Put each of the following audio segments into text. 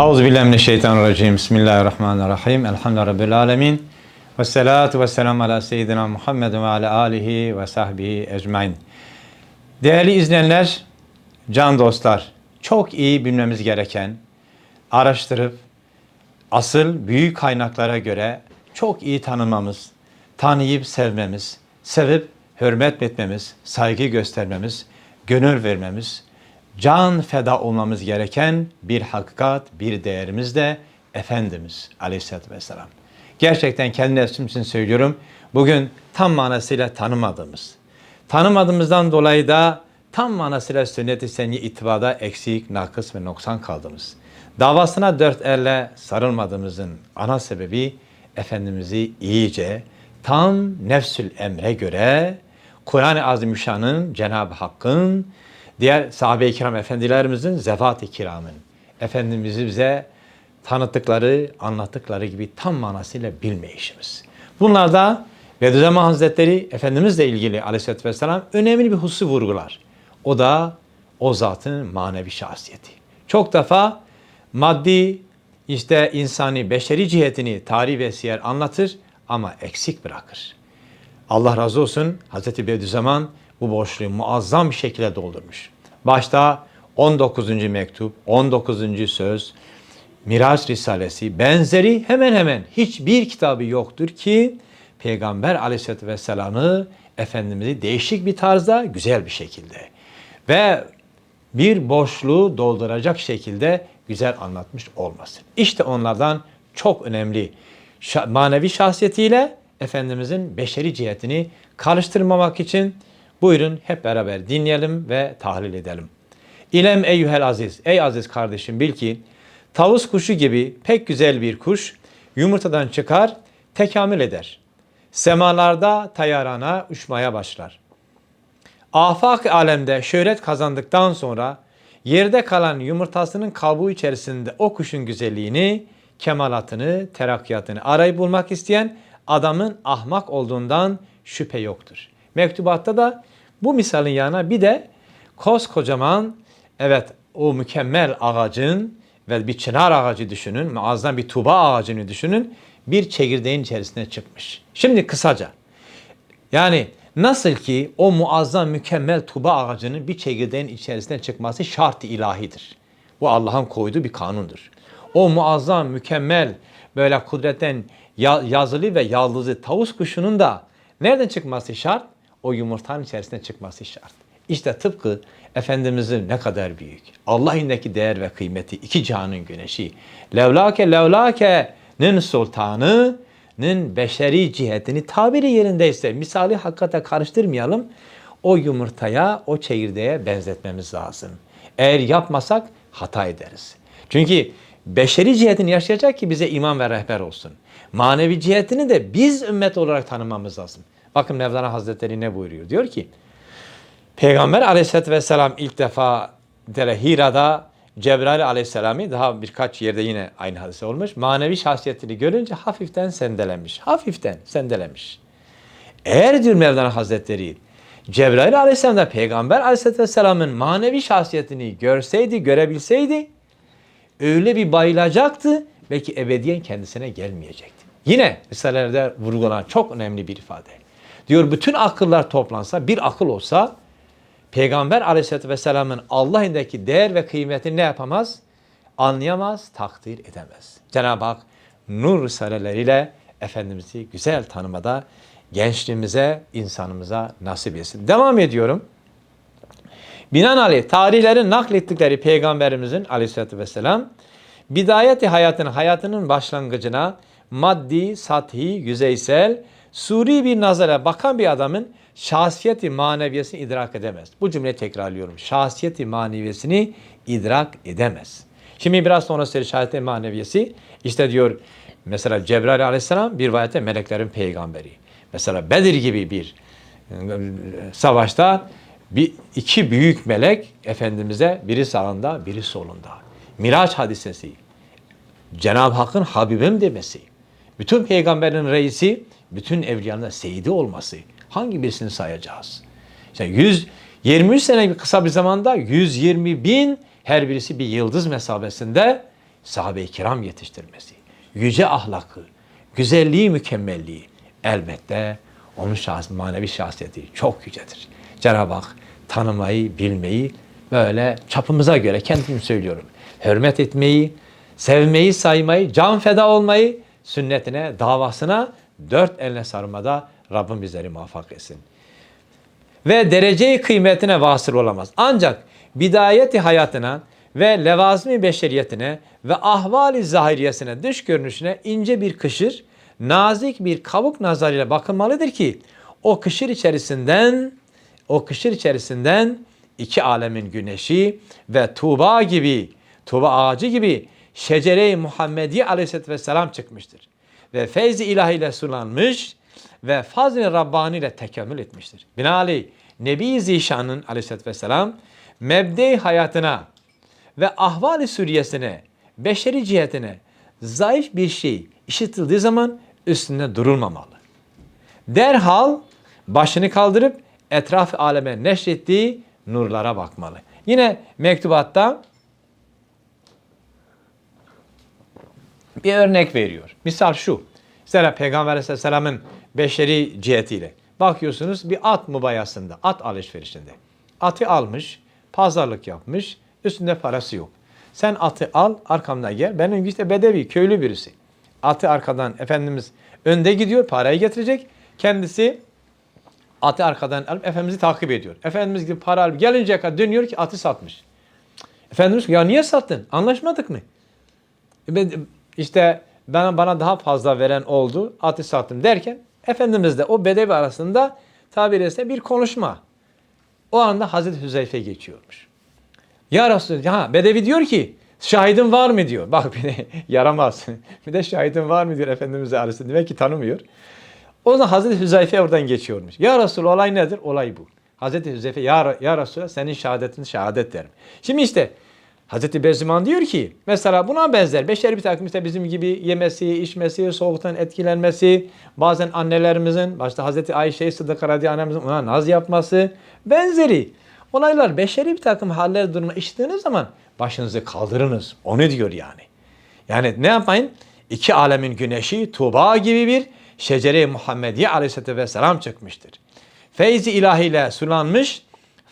Euzubillahimineşşeytanirracim. Bismillahirrahmanirrahim. Elhamdülillahi Rabbil alemin. Ve salatu ve selamu ala seyyidina Muhammed ve ala alihi ve sahbihi ecmain. Değerli izleyenler, can dostlar, çok iyi bilmemiz gereken, araştırıp asıl büyük kaynaklara göre çok iyi tanımamız, tanıyıp sevmemiz, sevip hürmet etmemiz, saygı göstermemiz, gönül vermemiz, can feda olmamız gereken bir hakikat, bir değerimiz de Efendimiz Aleyhisselatü Vesselam. Gerçekten kendi nefsim için söylüyorum. Bugün tam manasıyla tanımadığımız, tanımadığımızdan dolayı da tam manasıyla sünnet-i seniyye itibada eksik, nakıs ve noksan kaldığımız, davasına dört elle sarılmadığımızın ana sebebi Efendimiz'i iyice, tam nefsül emre göre Kur'an-ı Azimüşşan'ın, Cenab-ı Hakk'ın, diğer sahabe-i kiram efendilerimizin, zefat-ı kiramın, Efendimiz'i bize tanıttıkları, anlattıkları gibi tam manasıyla bilmeyişimiz. Bunlar da Bediüzzaman Hazretleri Efendimizle ilgili aleyhissalatü vesselam önemli bir hususu vurgular. O da o zatın manevi şahsiyeti. Çok defa maddi, işte insani, beşeri cihetini tarih ve siyer anlatır ama eksik bırakır. Allah razı olsun Hazreti Bediüzzaman bu boşluğu muazzam bir şekilde doldurmuş. Başta 19. mektup, 19. söz, Miraç Risalesi benzeri hemen hemen hiçbir kitabı yoktur ki Peygamber Aleyhisselatü Vesselam'ı Efendimiz'i değişik bir tarzda güzel bir şekilde ve bir boşluğu dolduracak şekilde güzel anlatmış olmasın. İşte onlardan çok önemli manevi şahsiyetiyle Efendimizin beşeri cihetini karıştırmamak için buyurun hep beraber dinleyelim ve tahlil edelim. İlem eyyuhel aziz, ey aziz kardeşim bil ki tavus kuşu gibi pek güzel bir kuş yumurtadan çıkar, tekamül eder. Semalarda tayarana uçmaya başlar. Afak alemde şöhret kazandıktan sonra yerde kalan yumurtasının kabuğu içerisinde o kuşun güzelliğini, kemalatını, terakkiyatını arayıp bulmak isteyen adamın ahmak olduğundan şüphe yoktur. Mektubatta da bu misalin yanına bir de koskocaman evet o mükemmel ağacın ve bir çınar ağacı düşünün, muazzam bir tuba ağacını düşünün, bir çekirdeğin içerisine çıkmış. Şimdi kısaca, yani nasıl ki o muazzam mükemmel tuba ağacının bir çekirdeğin içerisine çıkması şart-ı ilahidir. Bu Allah'ın koyduğu bir kanundur. O muazzam, mükemmel, böyle kudretten yazılı ve yaldızlı tavus kuşunun da nereden çıkması şart? O yumurtanın içerisine çıkması şart. İşte tıpkı Efendimizin ne kadar büyük. Allah indeki değer ve kıymeti iki cihanın güneşi. Levlake levlake'nin sultanı'nın beşeri cihetini tabiri yerindeyse misali hakikate karıştırmayalım. O yumurtaya, o çekirdeğe benzetmemiz lazım. Eğer yapmasak hata ederiz. Çünkü beşeri cihetini yaşayacak ki bize imam ve rehber olsun. Manevi cihetini de biz ümmet olarak tanımamız lazım. Bakın Mevlana Hazretleri ne buyuruyor? Diyor ki Peygamber aleyhissalatü vesselam ilk defa Dere Hira'da Cebrail aleyhisselamı daha birkaç yerde yine aynı hadise olmuş. Manevi şahsiyetini görünce hafiften sendelemiş. Hafiften sendelemiş. Eğer diyor Mevlana Hazretleri Cebrail aleyhisselam da Peygamber aleyhisselatü vesselamın manevi şahsiyetini görseydi, görebilseydi öyle bir bayılacaktı belki ebediyen kendisine gelmeyecekti. Yine Risale'lerde vurgulanan çok önemli bir ifade. Diyor bütün akıllar toplansa bir akıl olsa Peygamber aleyhissalatü vesselamın Allah indeki değer ve kıymetini ne yapamaz? Anlayamaz, takdir edemez. Cenab-ı Hak nur risaleleriyle Efendimiz'i güzel tanımada gençliğimize, insanımıza nasip etsin. Devam ediyorum. Binaenaleyh tarihlerin naklettikleri Peygamberimizin aleyhissalatü vesselam bidayeti hayatın hayatının başlangıcına maddi, sathi, yüzeysel, suri bir nazara bakan bir adamın şahsiyeti maneviyesini idrak edemez. Bu cümleyi tekrarlıyorum. Şahsiyeti maneviyesini idrak edemez. Şimdi biraz sonra size şahsiyeti maneviyesi işte diyor mesela Cebrail aleyhisselam bir rivayette meleklerin peygamberi. Mesela Bedir gibi bir e, savaşta bir iki büyük melek Efendimiz'e biri sağında biri solunda. Miraç hadisesi. Cenab-ı Hakk'ın Habibim demesi. Bütün peygamberin reisi, bütün evliyanın seyidi olması. Hangi birisini sayacağız? İşte 123 sene kısa bir zamanda 120 bin her birisi bir yıldız mesabesinde sahabe-i kiram yetiştirmesi, yüce ahlakı, güzelliği, mükemmelliği elbette onun şahs manevi şahsiyeti çok yücedir. Cenab-ı Hak tanımayı, bilmeyi böyle çapımıza göre kendim söylüyorum. Hürmet etmeyi, sevmeyi, saymayı, can feda olmayı, sünnetine, davasına dört elle sarmada Rabbim bizleri muvaffak etsin ve dereceyi kıymetine vasıl olamaz. Ancak bidayeti hayatına ve levazmi beşeriyetine ve ahvali zahiriyesine, dış görünüşüne ince bir kışır, nazik bir kabuk nazarıyla bakılmalıdır ki o kışır içerisinden o kışır içerisinden iki alemin güneşi ve Tuğba gibi, Tuğba ağacı gibi şecere-i Muhammedi aleyhisselatü vesselam çıkmıştır. Ve feyzi ilahiyle sulanmış ve fazl-ı Rabbani ile tekemmül etmiştir. Binaenaleyh Nebi Zişan'ın aleyhisselatü vesselam mebde hayatına ve ahvali süriyesine, beşeri cihetine zayıf bir şey işitildiği zaman üstünde durulmamalı. Derhal başını kaldırıp etraf aleme neşrettiği nurlara bakmalı. Yine mektubatta bir örnek veriyor. Misal şu. Mesela Peygamber Aleyhisselam'ın beşeri cihetiyle. Bakıyorsunuz bir at mubayasında, at alışverişinde. Atı almış, pazarlık yapmış, üstünde parası yok. Sen atı al, arkamda gel. Benim işte bedevi, köylü birisi. Atı arkadan Efendimiz önde gidiyor, parayı getirecek. Kendisi atı arkadan alıp Efendimiz'i takip ediyor. Efendimiz gibi para alıp gelinceye kadar dönüyor ki atı satmış. Efendimiz ya niye sattın? Anlaşmadık mı? E ben, işte bana, bana daha fazla veren oldu, atı sattım derken Efendimiz de o bedevi arasında tabiri ise bir konuşma. O anda Hazreti Hüzeyfe geçiyormuş. Ya Resulallah, ha Bedevi diyor ki şahidin var mı diyor. Bak beni yaramaz. bir de şahidin var mı diyor Efendimiz Aleyhisselam. Demek ki tanımıyor. O zaman Hazreti Hüzeyfe oradan geçiyormuş. Ya Resulallah olay nedir? Olay bu. Hazreti Hüzeyfe ya, ya Resulallah senin şehadetin şehadet derim. Şimdi işte Hazreti Beziman diyor ki mesela buna benzer beşer bir takım işte bizim gibi yemesi, içmesi, soğuktan etkilenmesi, bazen annelerimizin başta Hazreti Ayşe Sıddık Radiyallahu annemizin ona naz yapması benzeri olaylar beşeri bir takım haller durumuna işittiğiniz zaman başınızı kaldırınız. Onu diyor yani. Yani ne yapmayın? İki alemin güneşi Tuğba gibi bir şecere-i Muhammediye aleyhissalatü vesselam çıkmıştır. Feyzi ilahiyle sulanmış,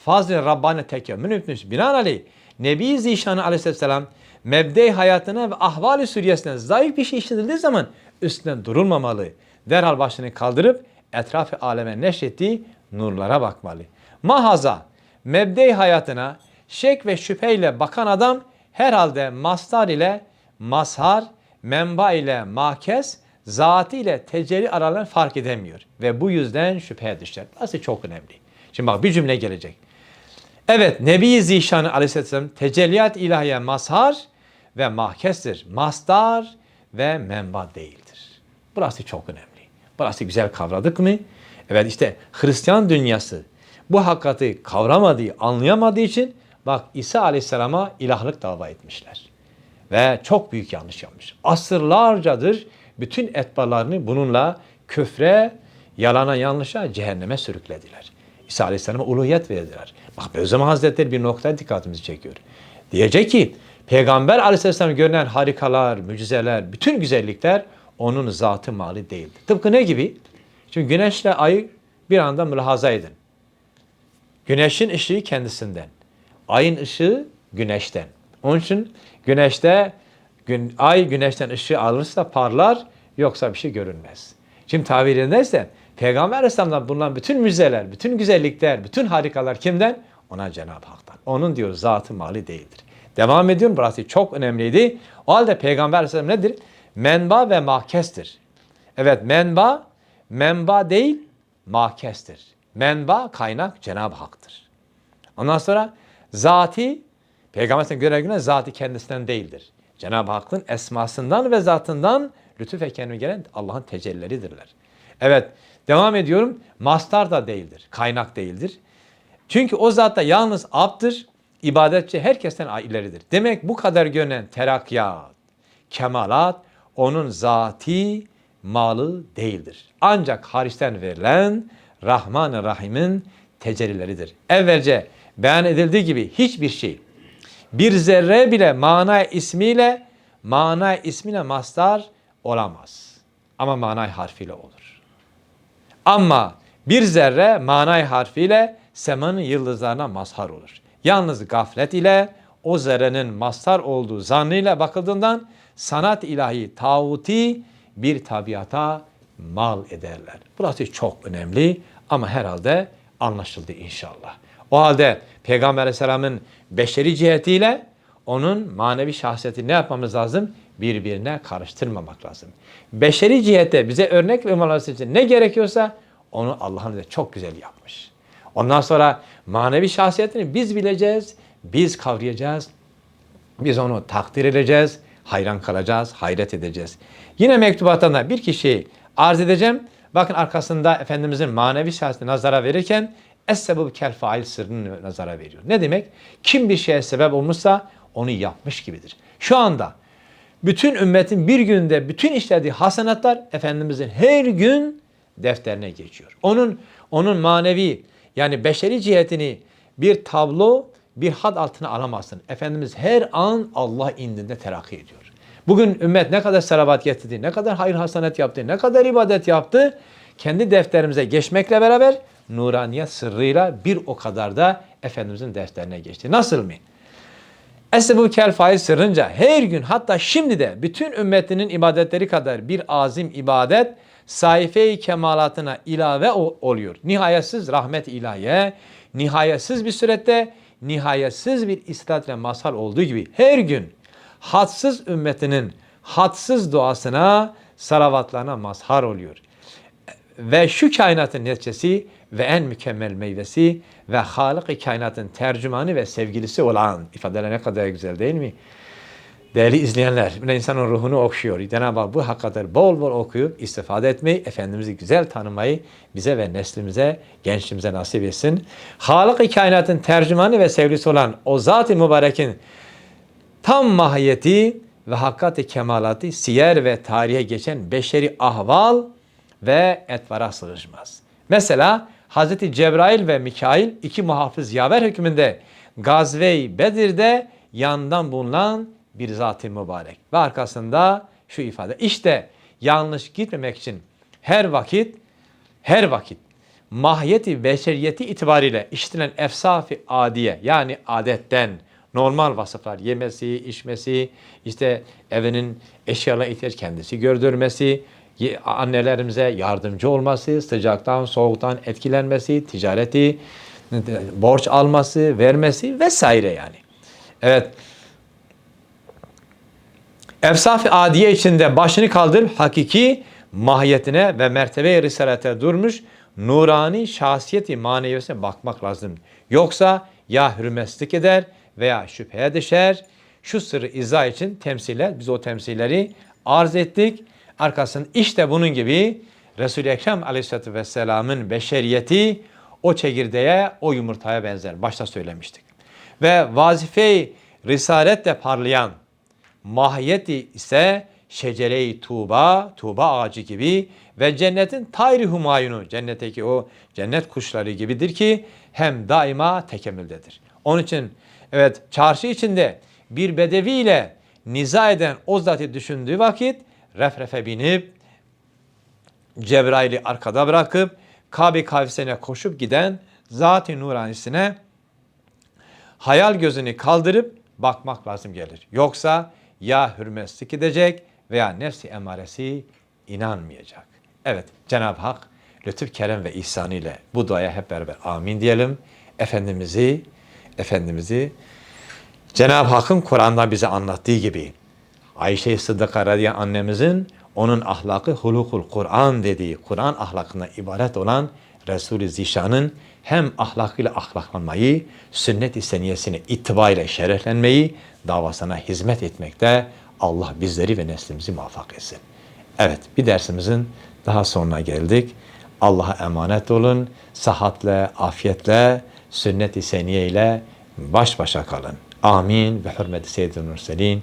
fazl-ı Rabbani tekemmül etmiş. Binaenaleyh Nebi Zişanı aleyhisselam mebde hayatına ve ahvali süriyesine zayıf bir şey işletildiği zaman üstüne durulmamalı. Derhal başını kaldırıp etrafı aleme neşrettiği nurlara bakmalı. Mahaza mebde hayatına şek ve şüpheyle bakan adam herhalde mastar ile mazhar, menba ile makes, zatı ile tecelli aralarını fark edemiyor. Ve bu yüzden şüpheye düşer. Burası çok önemli. Şimdi bak bir cümle gelecek. Evet Nebi Zişan Aleyhisselam tecelliyat ilahiye mazhar ve mahkestir. Mastar ve menba değildir. Burası çok önemli. Burası güzel kavradık mı? Evet işte Hristiyan dünyası bu hakikati kavramadığı, anlayamadığı için bak İsa Aleyhisselam'a ilahlık dava etmişler. Ve çok büyük yanlış yapmış. Asırlarcadır bütün etbalarını bununla küfre, yalana, yanlışa, cehenneme sürüklediler. İsa Aleyhisselam'a uluhiyet verdiler. Bak Beyazım Hazretleri bir noktaya dikkatimizi çekiyor. Diyecek ki Peygamber Aleyhisselam görünen harikalar, mucizeler, bütün güzellikler onun zatı mali değildir. Tıpkı ne gibi? Şimdi güneşle ayı bir anda mülahaza edin. Güneşin ışığı kendisinden. Ayın ışığı güneşten. Onun için güneşte gün, ay güneşten ışığı alırsa parlar yoksa bir şey görünmez. Şimdi tabirindeyse Peygamber Aleyhisselam'dan bulunan bütün müzeler, bütün güzellikler, bütün harikalar kimden? Ona Cenab-ı Hak'tan. Onun diyor zatı mali değildir. Devam ediyorum. Burası çok önemliydi. O halde Peygamber Aleyhisselam nedir? Menba ve mahkestir. Evet menba, menba değil mahkestir. Menba kaynak Cenab-ı Hak'tır. Ondan sonra zati, Peygamber Aleyhisselam göre göre zati kendisinden değildir. Cenab-ı Hakk'ın esmasından ve zatından lütuf ve kendine gelen Allah'ın tecellileridirler. Evet devam ediyorum. Mastar da değildir. Kaynak değildir. Çünkü o zatta yalnız abdır. ibadetçi herkesten ileridir. Demek bu kadar görünen terakyat, kemalat onun zati malı değildir. Ancak hariçten verilen Rahman-ı Rahim'in tecellileridir. Evvelce beyan edildiği gibi hiçbir şey bir zerre bile mana ismiyle mana ismine mastar olamaz. Ama manay harfiyle olur. Ama bir zerre manay harfiyle semanın yıldızlarına mazhar olur. Yalnız gaflet ile o zerrenin mazhar olduğu zannıyla bakıldığından sanat ilahi tağuti bir tabiata mal ederler. Burası çok önemli ama herhalde anlaşıldı inşallah. O halde Peygamber Aleyhisselam'ın beşeri cihetiyle onun manevi şahsiyeti ne yapmamız lazım? Birbirine karıştırmamak lazım. Beşeri cihette bize örnek vermemiz için ne gerekiyorsa onu Allah'ın bize çok güzel yapmış. Ondan sonra manevi şahsiyetini biz bileceğiz, biz kavrayacağız, biz onu takdir edeceğiz, hayran kalacağız, hayret edeceğiz. Yine mektubattan da bir kişiyi arz edeceğim. Bakın arkasında Efendimizin manevi şahsiyetini nazara verirken Es-sebub kel fail sırrını nazara veriyor. Ne demek? Kim bir şeye sebep olmuşsa onu yapmış gibidir. Şu anda bütün ümmetin bir günde bütün işlediği hasenatlar Efendimizin her gün defterine geçiyor. Onun onun manevi yani beşeri cihetini bir tablo, bir had altına alamazsın. Efendimiz her an Allah indinde terakki ediyor. Bugün ümmet ne kadar salavat getirdi, ne kadar hayır hasanet yaptı, ne kadar ibadet yaptı, kendi defterimize geçmekle beraber nuraniyet sırrıyla bir o kadar da Efendimizin defterine geçti. Nasıl mı? Esbu kel faiz sırrınca her gün hatta şimdi de bütün ümmetinin ibadetleri kadar bir azim ibadet sayfe-i kemalatına ilave oluyor. Nihayetsiz rahmet ilahiye, nihayetsiz bir surette, nihayetsiz bir istirahat ve mazhar olduğu gibi her gün hadsız ümmetinin hadsız duasına, salavatlarına mazhar oluyor. Ve şu kainatın neticesi ve en mükemmel meyvesi ve Halık-ı kainatın tercümanı ve sevgilisi olan ifadeler ne kadar güzel değil mi? Değerli izleyenler, bir insanın ruhunu okşuyor. Cenab-ı bu hakikaten bol bol okuyup istifade etmeyi, Efendimiz'i güzel tanımayı bize ve neslimize, gençliğimize nasip etsin. Halık-ı kainatın tercümanı ve sevgilisi olan o Zat-ı Mübarek'in tam mahiyeti ve hakikati kemalatı siyer ve tarihe geçen beşeri ahval ve etvara sığışmaz. Mesela Hazreti Cebrail ve Mikail iki muhafız yaver hükmünde Gazve-i Bedir'de yandan bulunan bir zat-ı mübarek. Ve arkasında şu ifade. İşte yanlış gitmemek için her vakit her vakit mahiyeti beşeriyeti itibariyle işitilen efsafi adiye yani adetten normal vasıflar yemesi, içmesi, işte evinin eşyalarına ihtiyaç kendisi gördürmesi, annelerimize yardımcı olması, sıcaktan, soğuktan etkilenmesi, ticareti, borç alması, vermesi vesaire yani. Evet. Efsaf-ı adiye içinde başını kaldırıp hakiki mahiyetine ve mertebe-i risalete durmuş nurani şahsiyeti maneviyesine bakmak lazım. Yoksa ya hürmetsizlik eder veya şüpheye düşer. Şu sırrı izah için temsiller, biz o temsilleri arz ettik. Arkasında işte bunun gibi Resul-i Ekrem Aleyhisselatü Vesselam'ın beşeriyeti o çekirdeğe, o yumurtaya benzer. Başta söylemiştik. Ve vazife-i risaletle parlayan mahiyeti ise şecere-i tuğba, tuğba ağacı gibi ve cennetin tayri humayunu, cennetteki o cennet kuşları gibidir ki hem daima tekemmüldedir. Onun için evet çarşı içinde bir bedevi ile niza eden o zatı düşündüğü vakit refrefe binip Cebrail'i arkada bırakıp Kabe kavsene koşup giden Zat-ı Nuranisine hayal gözünü kaldırıp bakmak lazım gelir. Yoksa ya hürmetsizlik edecek veya nefsi emaresi inanmayacak. Evet Cenab-ı Hak lütuf, kerem ve ihsanı ile bu duaya hep beraber amin diyelim. Efendimiz'i, Efendimiz'i Cenab-ı Hakk'ın Kur'an'da bize anlattığı gibi Ayşe-i Sıddıka Radiyan annemizin onun ahlakı hulukul Kur'an dediği, Kur'an ahlakına ibaret olan Resul-i Zişan'ın hem ahlakıyla ahlaklanmayı, sünnet-i seniyesine itibariyle şereflenmeyi, davasına hizmet etmekte Allah bizleri ve neslimizi muvaffak etsin. Evet, bir dersimizin daha sonuna geldik. Allah'a emanet olun. Sahatle, afiyetle, sünnet-i seniye baş başa kalın. Amin ve hürmeti seyyidin mürselin